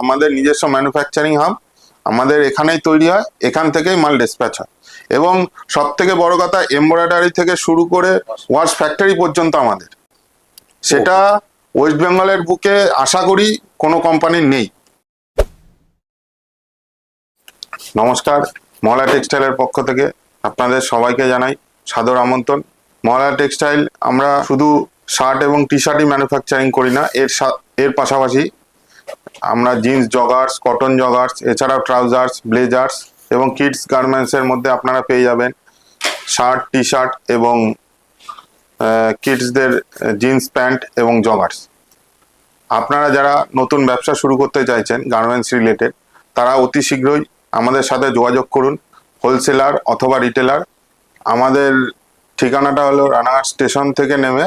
আমাদের নিজস্ব manufacturing hub আমাদের এখানেই তৈরি হয়, এখান থেকেই মাল ডিসপ্যাচ হয়। এবং সব থেকে বড় কথা এমব্রয়ডারি থেকে শুরু করে ওয়াশ ফ্যাক্টরি পর্যন্ত আমাদের। সেটা ওয়েস্ট বেঙ্গলের বুকে আশা করি কোনো কোম্পানির নেই। নমস্কার, মহলা টেক্সটাইলের পক্ষ থেকে আপনাদের সবাইকে জানাই সাদর আমন্ত্রণ। মহলা টেক্সটাইল আমরা শুধু শার্ট এবং টি শার্টই ম্যানুফ্যাকচারিং করি না, এর এর পাশাপাশি আমরা জিন্স জগার্স কটন জগার্স এছাড়াও ট্রাউজার্স ব্লেজার্স এবং কিডস গার্মেন্টসের মধ্যে আপনারা পেয়ে যাবেন শার্ট টি শার্ট এবং কিডসদের জিন্স প্যান্ট এবং জগার্স আপনারা যারা নতুন ব্যবসা শুরু করতে চাইছেন গার্মেন্টস রিলেটেড তারা অতি শীঘ্রই আমাদের সাথে যোগাযোগ করুন হোলসেলার অথবা রিটেলার আমাদের ঠিকানাটা হলো রানাঘাট স্টেশন থেকে নেমে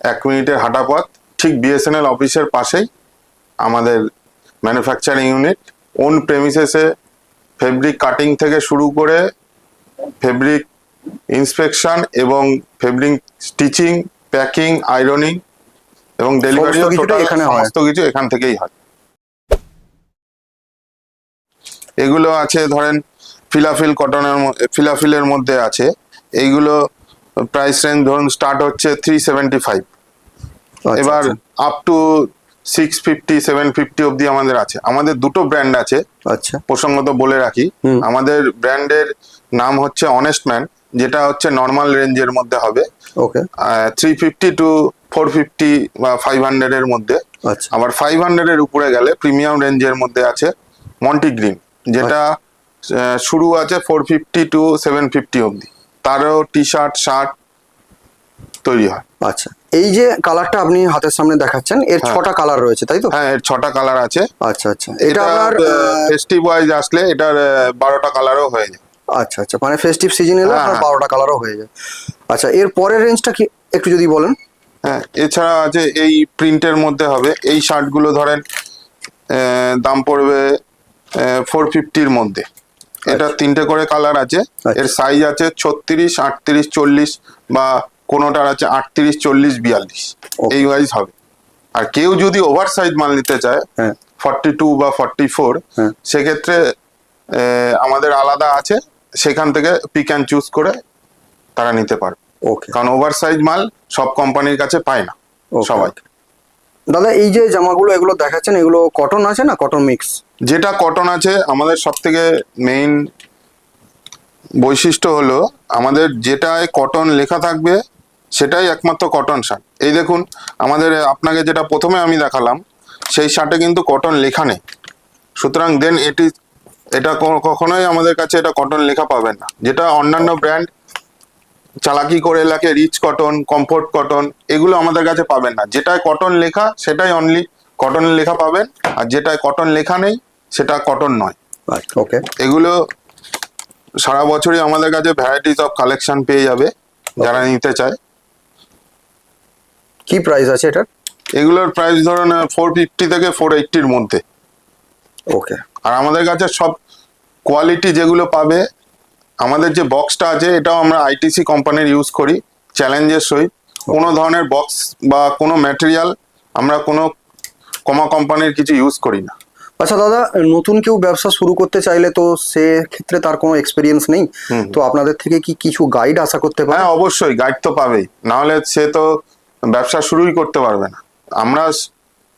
এক মিনিটের হাঁটা পথ ঠিক বিএসএনএল অফিসের পাশেই। আমাদের ম্যানুফ্যাকচারিং ইউনিট ওন প্রেমিসেসে ফেব্রিক কাটিং থেকে শুরু করে ফেব্রিক ইন্সপেকশন এবং ফেব্রিক স্টিচিং প্যাকিং আয়রনিং এবং ডেলিভারি সমস্ত এখানে সমস্ত কিছু এখান থেকেই হয়। এগুলো আছে ধরেন ফিলাফিল কটনের ফিলাফিলের মধ্যে আছে। এইগুলো প্রাইস রেঞ্জ ধরুন স্টার্ট হচ্ছে থ্রি সেভেন্টি ফাইভ আচ্ছা, এবার up to six fifty seven fifty অব্দি আমাদের আছে। আমাদের দুটো ব্র্যান্ড আছে। আচ্ছা। প্রসঙ্গত বলে রাখি আমাদের ব্র্যান্ডের নাম হচ্ছে অনেস্ট ম্যান যেটা হচ্ছে নর্মাল রেঞ্জের মধ্যে হবে। Okay three fifty to four fifty বা ফাইভ হান্ড্রেডের মধ্যে। আচ্ছা। আবার ফাইভ হান্ড্রেডের উপরে গেলে প্রিমিয়াম রেঞ্জের মধ্যে আছে মন্টি গ্রিন যেটা শুরু আছে four fifty to seven fifty অব্দি তারও টি শার্ট শার্ট তৈরি হয়। আচ্ছা এই যে কালারটা আপনি হাতের সামনে দেখাচ্ছেন এর হ্যাঁ। ছটা কালার রয়েছে তাই তো? হ্যাঁ এর ছটা কালার আছে। আচ্ছা আচ্ছা। এটা আপনার ফেস্টিভ ওয়াইজ আসলে এটার বারোটা কালারও হয়ে যায়। আচ্ছা আচ্ছা মানে ফেস্টিভ সিজন এলে আপনার হ্যাঁ। বারোটা কালারও হয়ে যায়। আচ্ছা এর পরের রেঞ্জটা কি একটু যদি বলেন? হ্যাঁ এছাড়া আছে এই প্রিন্টের মধ্যে হবে এই শার্টগুলো ধরেন দাম পড়বে ফোর ফিফটির মধ্যে। এটা তিনটে করে কালার আছে এর সাইজ আছে ছত্রিশ আটত্রিশ চল্লিশ বা কোনোটার আছে আটত্রিশ চল্লিশ বিয়াল্লিশ। এই ওয়াইজ হবে। আর কেউ যদি ওভার সাইজ মাল নিতে চায় হ্যাঁ। ফর্টি টু বা ফর্টি ফোর হ্যাঁ। সেক্ষেত্রে আমাদের আলাদা আছে সেখান থেকে পিক অ্যান্ড চুজ করে তারা নিতে পারবে। ওকে কারণ ওভার সাইজ মাল সব কোম্পানির কাছে পায় না সবাই। দাদা এই যে জামাগুলো এগুলো দেখাচ্ছেন এগুলো কটন আছে না? কটন মিক্স যেটা কটন আছে আমাদের সব থেকে মেইন বৈশিষ্ট্য হলো আমাদের যেটায় কটন লেখা থাকবে সেটাই একমাত্র কটন শার্ট এই দেখুন আমাদের আপনাকে যেটা প্রথমে আমি দেখালাম সেই শার্টে কিন্তু কটন লেখা নেই। সুতরাং দেন এটি এটা কখনোই আমাদের কাছে এটা কটন লেখা পাবেন না। যেটা অন্যান্য ব্র্যান্ড চালাকি করে লেখে রিচ কটন কমফোর্ট কটন এগুলো আমাদের কাছে পাবেন না। যেটায় কটন লেখা সেটাই অনলি কটন লেখা পাবেন। আর যেটায় কটন লেখা নেই সেটা কটন নয়। ওকে এগুলো সারা বছরই আমাদের কাছে ভ্যারাইটিস অফ কালেকশন পেয়ে যাবে যারা নিতে চায়। কি প্রাইস আছে এটার? এগুলোর প্রাইস ধরুন ফোর ফিফটি থেকে ফোর এইটটির মধ্যে। ওকে আর আমাদের কাছে সব কোয়ালিটি যেগুলো পাবে আমাদের যে বক্সটা আছে এটাও আমরা আইটিসি কোম্পানির ইউজ করি চ্যালেঞ্জের সহিত কোনো ধরনের বক্স বা কোনো ম্যাটেরিয়াল আমরা কোনো কমা কোম্পানির কিছু ইউজ করি না। আচ্ছা দাদা নতুন কেউ ব্যবসা শুরু করতে চাইলে তো সে ক্ষেত্রে তার কোনো এক্সপিরিয়েন্স নেই। তো আপনাদের থেকে কি কিছু গাইড আশা করতে পারে? হ্যাঁ অবশ্যই গাইড তো পাবেই। নাহলে সে তো ব্যবসা শুরুই করতে পারবে না। আমরা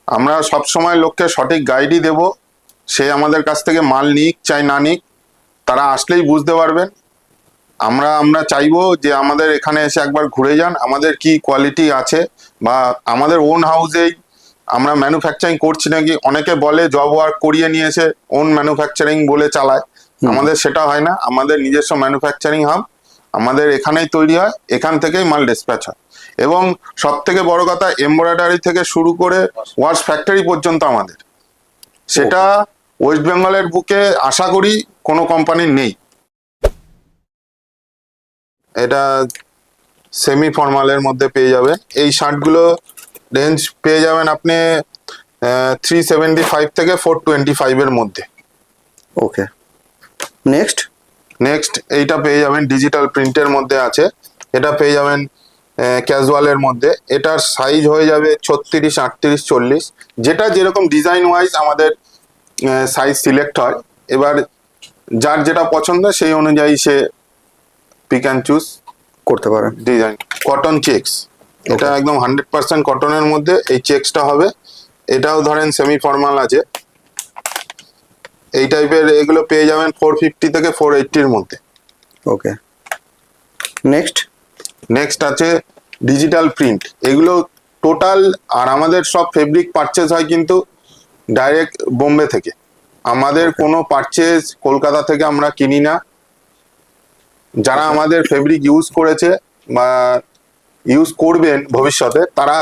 আমরা সব সময় লোককে সঠিক গাইডই দেব। সে আমাদের কাছ থেকে মাল নিক চাই না নিক তারা আসলেই বুঝতে পারবেন। আমরা আমরা চাইব যে আমাদের এখানে এসে একবার ঘুরে যান আমাদের কি কোয়ালিটি আছে বা আমাদের ওন হাউসেই আমরা ম্যানুফ্যাকচারিং করছি নাকি? অনেকে বলে জব ওয়ার্ক করিয়ে নিয়েছে ওন ম্যানুফ্যাকচারিং বলে চালায়। আমাদের সেটা হয় না আমাদের নিজস্ব ম্যানুফ্যাকচারিং হাব আমাদের এখানেই তৈরি হয়, এখান থেকেই মাল ডিসপ্যাচ হয়। এবং সব থেকে বড় কথা এমব্রয়ডারি থেকে শুরু করে ওয়াশ ফ্যাক্টরি পর্যন্ত আমাদের। সেটা ওয়েস্ট বেঙ্গলের বুকে আশা করি কোনো কোম্পানির নেই। এটা সেমি ফর্মালের মধ্যে পেয়ে যাবে। এই শার্টগুলো রেঞ্জ পেয়ে যাবেন আপনি থ্রি সেভেন্টি ফাইভ থেকে ফোর টোয়েন্টি ফাইভের মধ্যে। ওকে নেক্সট নেক্সট এইটা পেয়ে যাবেন ডিজিটাল প্রিন্টের মধ্যে আছে। এটা পেয়ে যাবেন ক্যাজুয়ালের মধ্যে। এটার সাইজ হয়ে যাবে ছত্রিশ আটত্রিশ চল্লিশ। যেটা যেরকম ডিজাইন ওয়াইজ আমাদের সাইজ সিলেক্ট হয় এবার যার যেটা পছন্দ সেই অনুযায়ী সে পিক অ্যান্ড চুজ করতে পারেন ডিজাইন কটন চেক্স এটা একদম হান্ড্রেড পার্সেন্ট কটনের মধ্যে এই চেক্সটা হবে। এটাও ধরেন সেমি ফর্মাল আছে। এই টাইপের এগুলো পেয়ে যাবেন ফোর ফিফটি থেকে ফোর এইটটির মধ্যে। ওকে নেক্সট নেক্সট আছে ডিজিটাল প্রিন্ট এগুলো টোটাল আর আমাদের সব ফেব্রিক পারচেজ হয় কিন্তু ডাইরেক্ট বোম্বে থেকে। আমাদের কোনো পারচেজ কলকাতা থেকে আমরা কিনি না। যারা আমাদের ফেব্রিক ইউজ করেছে বা ইউজ করবেন ভবিষ্যতে তারা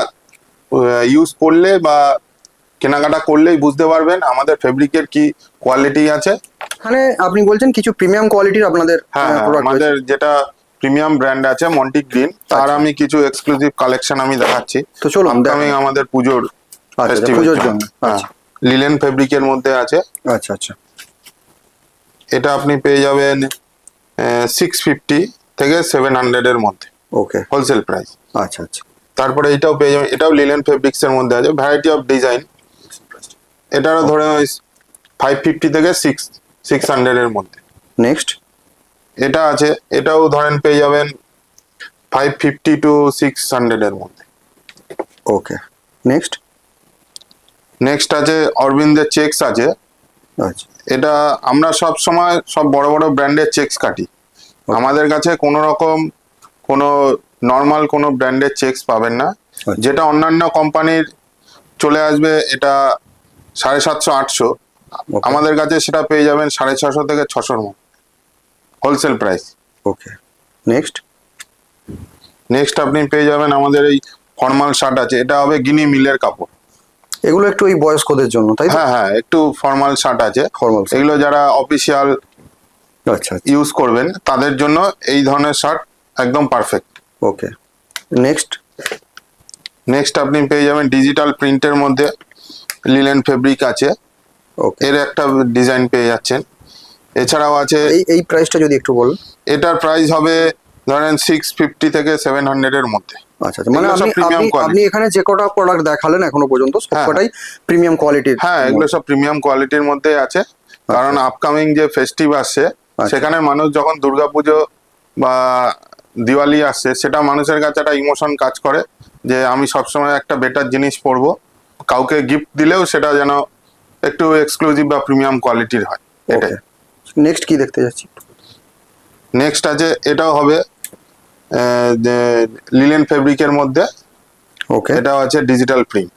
ইউজ করলে বা কেনাকাটা করলেই বুঝতে পারবেন আমাদের ফেব্রিকের কি কোয়ালিটি আছে। মানে আপনি বলছেন কিছু প্রিমিয়াম কোয়ালিটির আপনাদের হ্যাঁ হ্যাঁ, আমাদের যেটা প্রিমিয়াম ব্র্যান্ড আছে মন্টি গ্রিন তার আমি কিছু এক্সক্লুসিভ কালেকশন আমি দেখাচ্ছি। তো চলুন আমি আমাদের পুজোর আচ্ছা পুজোর জন্য হ্যাঁ আচ্ছা। লিলেন ফেব্রিকের মধ্যে আছে। আচ্ছা আচ্ছা। এটা আপনি পেয়ে যাবেন সিক্স ফিফটি থেকে সেভেন হান্ড্রেড এর মধ্যে। ওকে হোলসেল প্রাইস আচ্ছা আচ্ছা। তারপরে এটাও পেয়ে যাবেন এটাও লিলেন ফেব্রিক্স এর মধ্যে আছে। ভ্যারাইটি অফ ডিজাইন এটারও ধরে ওই ফাইভ ফিফটি থেকে সিক্স সিক্স হান্ড্রেডের মধ্যে। নেক্সট এটা আছে এটাও ধরেন পেয়ে যাবেন ফাইভ ফিফটি টু সিক্স হান্ড্রেডের মধ্যে। ওকে নেক্সট নেক্সট আছে অরবিন্দের চেকস আছে। আচ্ছা। এটা আমরা সব সময় সব বড় বড় ব্র্যান্ডের চেকস কাটি। আমাদের কাছে কোনো রকম কোনো নর্মাল কোনো ব্র্যান্ডের চেকস পাবেন না। আচ্ছা। যেটা অন্যান্য কোম্পানির চলে আসবে এটা সাড়ে সাতশো আটশো। আমাদের কাছে সেটা পেয়ে যাবেন সাড়ে ছশো থেকে ছশোর মধ্যে wholesale price okay next next আপনি পেয়ে যাবেন আমাদের এই ফর্মাল শার্ট আছে। এটা হবে গিনি মিলের কাপড়। এগুলো একটু এই বয়স্কদের জন্য তাই হ্যাঁ হ্যাঁ একটু ফর্মাল শার্ট আছে। ফর্মাল। এগুলো যারা অফিসিয়াল আচ্ছা ইউজ করবেন তাদের জন্য এই ধরনের শার্ট একদম পারফেক্ট ওকে নেক্সট নেক্সট আপনি পেয়ে যাবেন ডিজিটাল প্রিন্টের মধ্যে। লিলেন ফেব্রিক আছে। এর একটা ডিজাইন পেয়ে যাচ্ছেন। এছাড়াও আছে এই এই প্রাইসটা যদি একটু বলুন এটার প্রাইস হবে ধরেন সিক্স ফিফটি থেকে সেভেন হান্ড্রেড এর মধ্যে। আচ্ছা আচ্ছা। মানে আপনি আপনি- এখানে যে কটা প্রোডাক্ট দেখালেন এখনও পর্যন্ত হ্যাঁ। সবকটাই প্রিমিয়াম কোয়ালিটির হ্যাঁ এগুলো সব প্রিমিয়াম কোয়ালিটির মধ্যে আছে। কারণ আপকামিং যে ফেস্টিভ আসছে আচ্ছা। সেখানে মানুষ যখন দুর্গাপুজো বা দিওয়ালি আসছে সেটা মানুষের কাছে একটা ইমোশন কাজ করে যে আমি সবসময় একটা বেটার জিনিস পরবো। কাউকে গিফট দিলেও সেটা যেন একটু এক্সক্লুসিভ বা প্রিমিয়াম কোয়ালিটির হয় এটাই। নেক্সট কি দেখতে যাচ্ছি? নেক্সট আছে এটাও হবে যে লিলেন ফেব্রিকের মধ্যে। ওকে এটাও আছে ডিজিটাল প্রিন্ট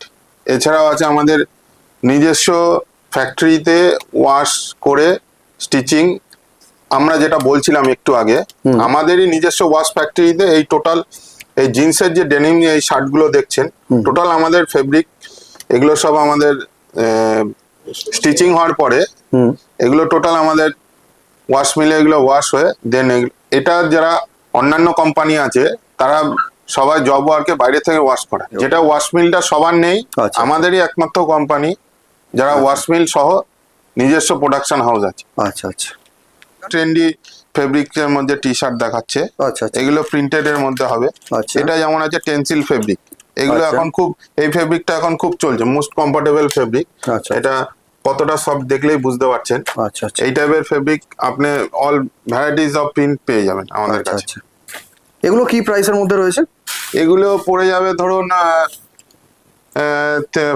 এছাড়াও আছে আমাদের নিজস্ব ফ্যাক্টরিতে ওয়াশ করে স্টিচিং আমরা যেটা বলছিলাম একটু আগে আমাদেরই নিজস্ব ওয়াশ ফ্যাক্টরিতে এই টোটাল এই জিন্সের যে ডেনিম এই শার্টগুলো দেখছেন টোটাল আমাদের ফেব্রিক এগুলো সব আমাদের স্টিচিং হওয়ার পরে হুম। এগুলো টোটাল আমাদের ওয়াশ মিলে এগুলো ওয়াশ হয়ে দেন এটা যারা অন্যান্য কোম্পানি আছে তারা সবাই জব ওয়ার্কে বাইরে থেকে ওয়াশ করে। যেটা ওয়াশ মিলটা সবার নেই আচ্ছা। আমাদেরই একমাত্র কোম্পানি যারা ওয়াশ মিল সহ নিজস্ব প্রোডাকশন হাউস আছে। আচ্ছা আচ্ছা। ট্রেন্ডি ফেব্রিকের মধ্যে টি শার্ট দেখাচ্ছে। আচ্ছা আচ্ছা। এগুলো প্রিন্টেড এর মধ্যে হবে। আচ্ছা। এটা যেমন আছে টেন্সিল ফেব্রিক এগুলো আচ্ছা। এখন খুব এই ফেব্রিকটা এখন খুব চলছে মোস্ট কমফোর্টেবল ফেব্রিক এটা কতটা সফট দেখলেই বুঝতে পারছেন। আচ্ছা আচ্ছা। এই টাইপের ফেব্রিক আপনি অল ভ্যারাইটিস অফ প্রিন্ট পেয়ে যাবেন আমাদের আচ্ছা কাছে। এগুলো কি প্রাইসের মধ্যে রয়েছে? এগুলো পড়ে যাবে ধরুন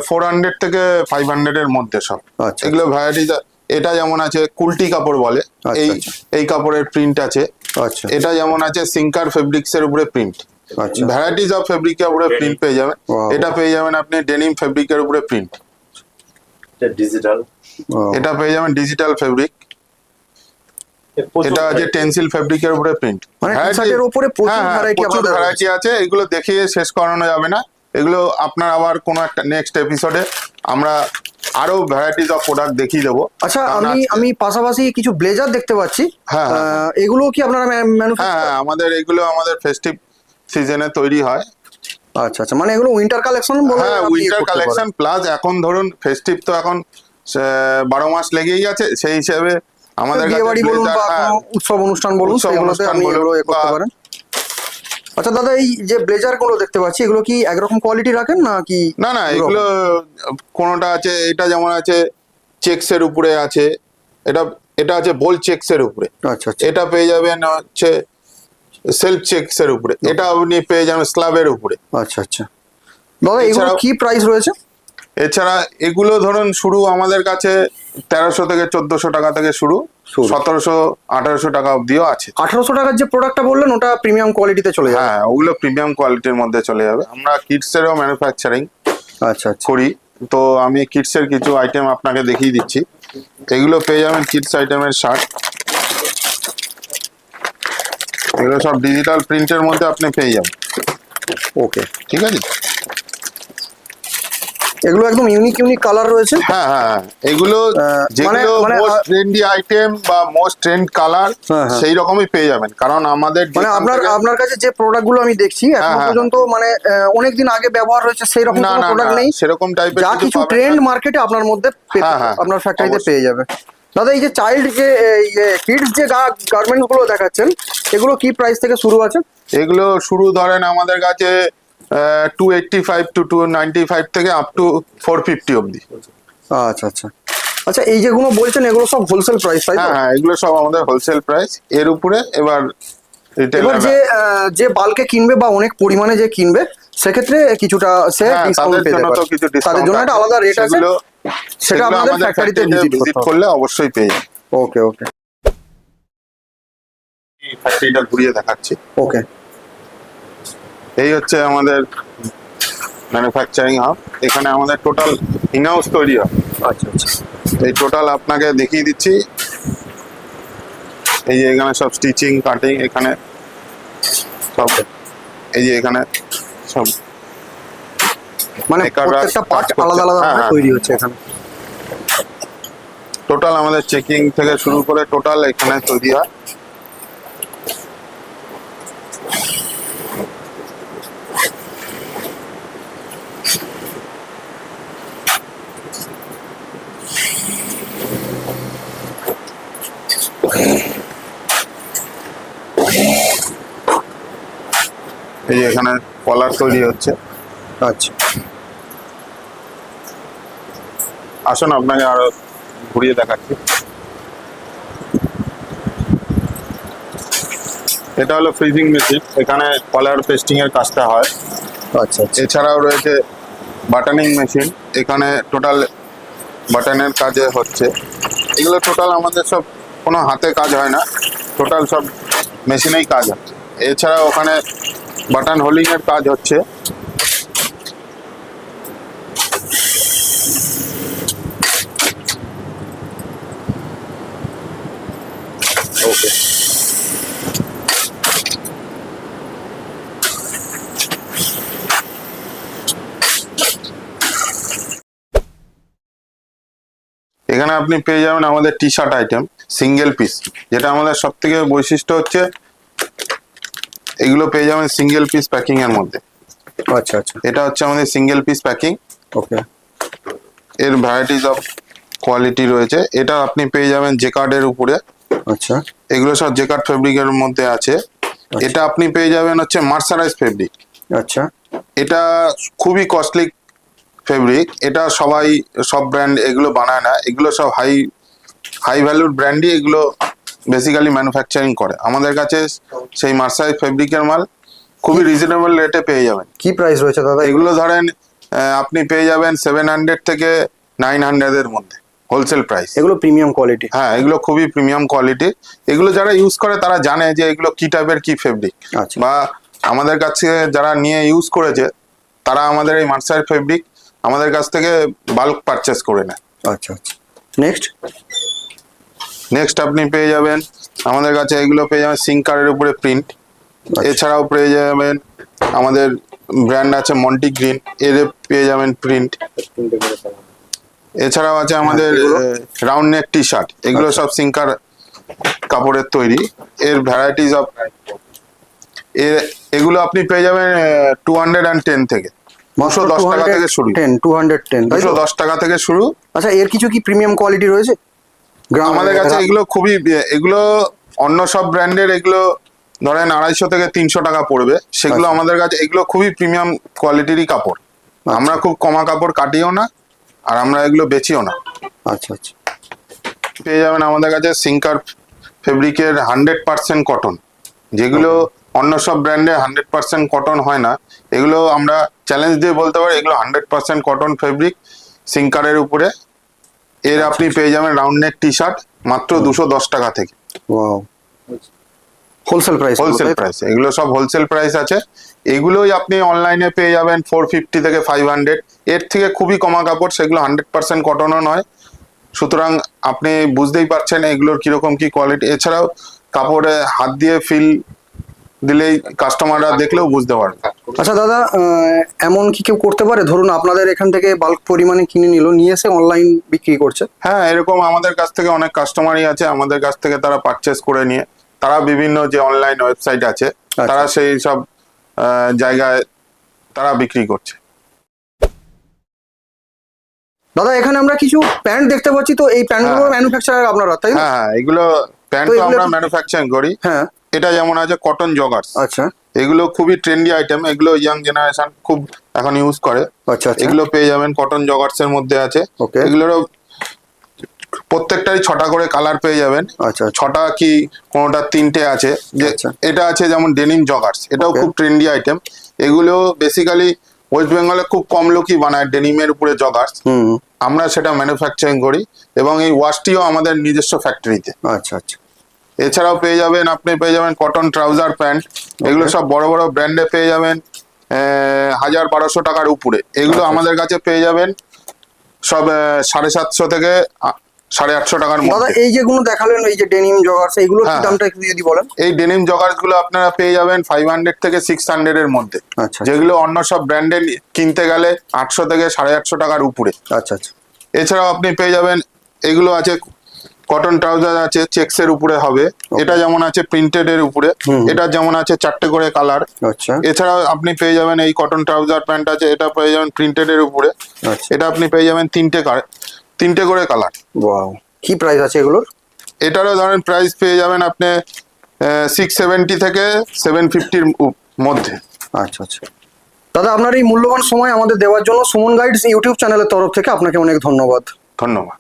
ফোর হান্ড্রেড থেকে ফাইভ হান্ড্রেড এর মধ্যে সব। এগুলো ভ্যারাইটিস এটা যেমন আছে কুলটি কাপড় বলে এই। এই কাপড়ের প্রিন্ট আছে। আচ্ছা। এটা যেমন আছে সিঙ্কার ফেব্রিক্স এর উপরে প্রিন্ট ভ্যারাইটিস অফ ফেব্রিকের উপরে প্রিন্ট পেয়ে যাবেন। এটা পেয়ে যাবেন আপনি ডেনিম ফেব্রিকের উপরে প্রিন্ট ডিজিটাল এটা পেয়ে যাবেন ডিজিটাল ফেব্রিক এটা আছে টেন্সিল ফেব্রিকের উপরে প্রিন্ট মানে টি-শার্টের উপরে প্রচুর ভ্যারাইটি হ্যাঁ, প্রচুর ভ্যারাইটি আছে। এগুলো দেখিয়ে শেষ করানো যাবে না। এগুলো আপনার আবার কোনো একটা নেক্সট এপিসোডে আমরা আরও ভ্যারাইটিস অফ প্রোডাক্ট দেখিয়ে দেবো। আচ্ছা আমি আমি পাশাপাশি কিছু ব্লেজার দেখতে পাচ্ছি। হ্যাঁ, হ্যাঁ, আহ, এগুলো কি আপনারা হ্যাঁ হ্যাঁ আমাদের এগুলো আমাদের ফেস্টিভ সিজনে তৈরি হয়। আচ্ছা আচ্ছা মানে এগুলো উইন্টার কালেকশন হ্যাঁ উইন্টার কালেকশন প্লাস এখন ধরুন ফেস্টিভ তো এখন বারো মাস লেগেই আছে সেই হিসেবে আমাদের। বাড়ি বলুন বা হ্যাঁ, উৎসব অনুষ্ঠান বলুন সেগুলোতে অনুষ্ঠান আপনি এগুলো করতে পারেন। আচ্ছা দাদা এই যে ব্লেজারগুলো দেখতে পাচ্ছি এগুলো কি একরকম কোয়ালিটি রাখেন না কি না না এগুলো কোনোটা আছে এটা যেমন আছে চেক্সের উপরে আছে এটা এটা আছে বোল চেক্সের উপরে। আচ্ছা আচ্ছা। এটা পেয়ে যাবেন হচ্ছে সেলফ চেক্সের উপরে। এটা আপনি পেয়ে যাবেন স্ল্যাবের উপরে। আচ্ছা আচ্ছা। দাদা এগুলো কি প্রাইস রয়েছে? এছাড়া এগুলো ধরুন শুরু আমাদের কাছে তেরোশো থেকে চোদ্দশো টাকা থেকে শুরু শুরু। সতেরোশো আঠারোশো টাকা অবধিও আছে। আঠারোশো টাকার যে প্রোডাক্টটা বললেন ওটা প্রিমিয়াম কোয়ালিটিতে চলে যাবে। হ্যাঁ ওগুলো প্রিমিয়াম কোয়ালিটির মধ্যে চলে যাবে। আমরা কিডসেরও ম্যানুফ্যাকচারিং আচ্ছা আচ্ছা। করি। তো আমি কিডসের কিছু আইটেম আপনাকে দেখিয়ে দিচ্ছি। এগুলো পেয়ে যাবেন কিডস আইটেমের শার্ট এগুলো সব ডিজিটাল প্রিন্টের মধ্যে আপনি পেয়ে যাবেন। ওকে ঠিক আছে? এগুলো একদম ইউনিক ইউনিক কালার রয়েছে? হ্যাঁ হ্যাঁ হ্যাঁ। এগুলো যেগুলো মানে- মানে, মোস্ট ট্রেন্ডি আইটেম বা মোস্ট ট্রেন্ড কালার। সেই রকমই পেয়ে যাবেন। কারণ আমাদের মানে আপনার আপনার কাছে যে প্রোডাক্টগুলো আমি দেখছি হ্যাঁ, এখনও হ্যাঁ। পর্যন্ত মানে অনেক দিন আগে ব্যবহার হয়েছে সেই রকম কোনো না প্রোডাক্ট নেই। সেরকম টাইপের যা কিছু ট্রেন্ড মার্কেটে আপনার মধ্যে পেতে- আপনার ফ্যাক্টরিতে পেয়ে যাবে। দাদা এই যে চাইল্ড যে কিডস যে গার্মেন্টসগুলো দেখাচ্ছেন এগুলো কি প্রাইস থেকে শুরু আছে? এগুলো শুরু ধরেন আমাদের কাছে two eighty five two two ninety five থেকে আপ টু ফোর ফিফটি অব্দি আচ্ছা আচ্ছা। আচ্ছা এই যেগুলো বলছেন এগুলো সব হোলসেল প্রাইস তাই হ্যাঁ হ্যাঁ এগুলো সব আমাদের হোলসেল প্রাইস এর উপরে এবার এবার যে আহ, যে বালকে কিনবে বা অনেক পরিমাণে যে কিনবে সেক্ষেত্রে কিছুটা সে হ্যাঁ, ডিসকাউন্ট পেতে পারে। তাদের জন্য একটা আলাদা রেট আছে। সেটা আমাদের ফ্যাক্টরিতে ভিজিট করলে অবশ্যই পেয়ে যাবেন। ওকে ওকে ফ্যাক্টরিটা ঘুরিয়ে দেখাচ্ছি। ওকে এই হচ্ছে আমাদের ম্যানুফ্যাকচারিং হাব এখানে আমাদের টোটাল ইনহাউস তৈরি হয়। আচ্ছা আচ্ছা। এই টোটাল আপনাকে দেখিয়ে দিচ্ছি। এই যে এখানে সব স্টিচিং কাটিং এখানে সব এই যে এখানে সব মানে প্রত্যেকটা পার্ট আলাদা আলাদা হ্যাঁ, হ্যাঁ। তৈরি হচ্ছে এখানে। টোটাল আমাদের চেকিং থেকে শুরু করে টোটাল এখানে তৈরি হয়। এই যে এখানে কলার তৈরি হচ্ছে। আচ্ছা। আসুন আপনাকে আরও ঘুরিয়ে দেখাচ্ছি। এটা হলো ফ্রিজিং মেশিন এখানে কলার পেস্টিং এর কাজটা হয়। আচ্ছা আচ্ছা। এছাড়াও রয়েছে বাটনিং মেশিন এখানে টোটাল বাটনের কাজে হচ্ছে। এগুলো টোটাল আমাদের সব কোনো হাতে কাজ হয় না টোটাল সব মেশিনেই কাজ হচ্ছে এছাড়া ওখানে বাটন হোলিং এর কাজ হচ্ছে। এখানে আপনি পেয়ে যাবেন আমাদের T shirt item single piece যেটা আমাদের সব থেকে বৈশিষ্ট্য হচ্ছে এগুলো পেয়ে যাবেন সিঙ্গেল পিস প্যাকিং এর মধ্যে। আচ্ছা আচ্ছা। এটা হচ্ছে আমাদের সিঙ্গেল পিস প্যাকিং ওকে। এর ভ্যারাইটিস অফ কোয়ালিটি রয়েছে। এটা আপনি পেয়ে যাবেন জেকার্ডের উপরে। আচ্ছা। এগুলো সব জেকার্ড ফেব্রিকের মধ্যে আছে। এটা আপনি পেয়ে যাবেন হচ্ছে মার্সারাইজ ফেব্রিক আচ্ছা। এটা খুবই কস্টলি ফেব্রিক এটা সবাই সব ব্র্যান্ড এগুলো বানায় না এগুলো সব হাই হাই ভ্যালুর ব্র্যান্ডই এগুলো বেসিক্যালি ম্যানুফ্যাকচারিং করে। আমাদের কাছে সেই মার্সারাইজ ফেব্রিকের মাল খুবই রিজনেবল রেটে পেয়ে যাবেন। কি প্রাইস রয়েছে দাদা? এগুলো ধরেন আপনি পেয়ে যাবেন সেভেন হান্ড্রেড থেকে নাইন হান্ড্রেডের মধ্যে হোলসেল প্রাইস এগুলো প্রিমিয়াম কোয়ালিটি হ্যাঁ এগুলো খুবই প্রিমিয়াম কোয়ালিটি এগুলো যারা ইউজ করে তারা জানে যে এগুলো কি টাইপের কি ফেব্রিক আচ্ছা। বা আমাদের কাছে যারা নিয়ে ইউজ করেছে তারা আমাদের এই মার্সার ফেব্রিক আমাদের কাছ থেকে বাল্ক পারচেস করে নেয়। আচ্ছা আচ্ছা। নেক্সট নেক্সট আপনি পেয়ে যাবেন আমাদের কাছে এগুলো পেয়ে যাবেন সিঙ্কারের উপরে প্রিন্ট এছাড়াও পেয়ে যাবেন আমাদের ব্র্যান্ড আছে মন্টি গ্রিন এর পেয়ে যাবেন প্রিন্ট এছাড়াও আছে আমাদের রাউন্ড নেক টি শার্ট এগুলো সব সিঙ্কার কাপড়ের তৈরি। এর ভ্যারাইটিস অফ এগুলো আপনি পেয়ে যাবেন টু হান্ড্রেড অ্যান্ড টেন থেকে। টাকা থেকে শুরু। টেন টু হান্ড্রেড টেন দুশো দশ টাকা থেকে শুরু। আচ্ছা এর কিছু কি প্রিমিয়াম কোয়ালিটি রয়েছে? আমাদের কাছে এগুলো খুবই এগুলো অন্য সব ব্র্যান্ডের এগুলো ধরেন আড়াইশো থেকে তিনশো টাকা পড়বে। সেগুলো আচ্ছা। আমাদের কাছে এগুলো খুবই প্রিমিয়াম কোয়ালিটিরই কাপড়। আমরা খুব কমা কাপড় কাটিও না আর আমরা এগুলো বেচিও না। আচ্ছা আচ্ছা। পেয়ে যাবেন আমাদের কাছে সিঙ্কার ফেব্রিকের হান্ড্রেড পার্সেন্ট কটন যেগুলো অন্য সব ব্র্যান্ডে হান্ড্রেড পার্সেন্ট কটন হয় না। এগুলো আমরা চ্যালেঞ্জ দিয়ে বলতে পারি এগুলো হান্ড্রেড পার্সেন্ট কটন ফেব্রিক সিঙ্কারের উপরে। এর আপনি পেয়ে যাবেন রাউন্ড নেক টি শার্ট মাত্র দুশো দশ টাকা থেকে। হোলসেল প্রাইস হোলসেল প্রাইস এগুলো সব হোলসেল প্রাইস আছে। এগুলোই আপনি অনলাইনে পেয়ে যাবেন ফোর ফিফটি থেকে ফাইভ হান্ড্রেড এর থেকে খুবই কমা কাপড় সেগুলো হান্ড্রেড পার্সেন্ট কটনও নয়। সুতরাং আপনি বুঝতেই পারছেন এগুলোর কীরকম কি কোয়ালিটি এছাড়াও কাপড়ে হাত দিয়ে ফিল দিলেই কাস্টমাররা দেখলেও বুঝতে পারবে। আচ্ছা দাদা এমন কি কেউ করতে পারে? ধরুন আপনাদের এখান থেকে বাল্ক পরিমাণে কিনে নিল নিয়ে এসে অনলাইন বিক্রি করছে। হ্যাঁ এরকম আমাদের কাছ থেকে অনেক কাস্টমারই আছে আমাদের কাছ থেকে তারা পারচেস করে নিয়ে তারা বিভিন্ন যে অনলাইন ওয়েবসাইট আছে তারা সেই সব জায়গায় তারা বিক্রি করছে। দাদা এখানে আমরা কিছু প্যান্ট দেখতে পাচ্ছি তো এই প্যান্টগুলো। ম্যানুফ্যাকচারার আপনারা তাই না? হ্যাঁ হ্যাঁ এগুলো প্যান্ট আমরা ম্যানুফ্যাকচারিং করি। হ্যাঁ। এটা যেমন আছে কটন জগার্স আচ্ছা। এগুলো খুবই ট্রেন্ডি আইটেম এগুলো ইয়াং জেনারেশন খুব এখন ইউজ করে। আচ্ছা আচ্ছা। এগুলো পেয়ে যাবেন কটন জগার্স এর মধ্যে আছে. এগুলোরও প্রত্যেকটাই ছটা করে কালার পেয়ে যাবেন। আচ্ছা আচ্ছা। ছটা কি কোনোটা তিনটে আছে। যে আচ্ছা। এটা আছে যেমন ডেনিম জগার্স এটাও খুব ট্রেন্ডি আইটেম এগুলো বেসিক্যালি ওয়েস্ট বেঙ্গলে খুব কম লোকই বানায় ডেনিমের উপরে জগার্স হুম। আমরা সেটা ম্যানুফ্যাকচারিং করি এবং এই ওয়াশটিও আমাদের নিজস্ব ফ্যাক্টরিতে আচ্ছা আচ্ছা। এছাড়াও পেয়ে যাবেন আপনি পেয়ে যাবেন কটন ট্রাউজার প্যান্ট এগুলো সব বড় বড় ব্র্যান্ডে পেয়ে যাবেন হাজার বারোশো টাকার উপরে। এগুলো আচ্ছা। আমাদের কাছে পেয়ে যাবেন সব সাড়ে সাতশো থেকে সাড়ে আটশো টাকার মধ্যে। এই যেগুলো দেখালেন এই যে ডেনিম জগার্স হ্যাঁ। দামটা একটু যদি বলেন। এই ডেনিম জগার্সগুলো আপনারা পেয়ে যাবেন ফাইভ হান্ড্রেড থেকে সিক্স হান্ড্রেড এর মধ্যে। আচ্ছা যেগুলো অন্য সব ব্র্যান্ডে কিনতে গেলে আটশো থেকে সাড়ে আটশো টাকার উপরে। আচ্ছা আচ্ছা। এছাড়াও আপনি পেয়ে যাবেন এগুলো আছে কটন ট্রাউজার আছে চেক্স এর উপরে হবে। এটা যেমন আছে প্রিন্টেড এর উপরে। এটা যেমন আছে চারটে করে কালার আচ্ছা। এছাড়াও আপনি পেয়ে যাবেন এই কটন ট্রাউজার প্যান্ট আছে এটা পেয়ে যাবেন প্রিন্টেড এর উপরে। আচ্ছা। এটা আপনি পেয়ে যাবেন তিনটে তিনটে করে কালার ওয়াও কি প্রাইস আছে এগুলোর? এটারও ধরেন প্রাইস পেয়ে যাবেন আপনি সিক্স সেভেন্টি থেকে সেভেন ফিফটির মধ্যে। আচ্ছা আচ্ছা। দাদা আপনার এই মূল্যবান সময় আমাদের দেওয়ার জন্য সুমন গাইডস ইউটিউব চ্যানেলের তরফ থেকে আপনাকে অনেক ধন্যবাদ। ধন্যবাদ।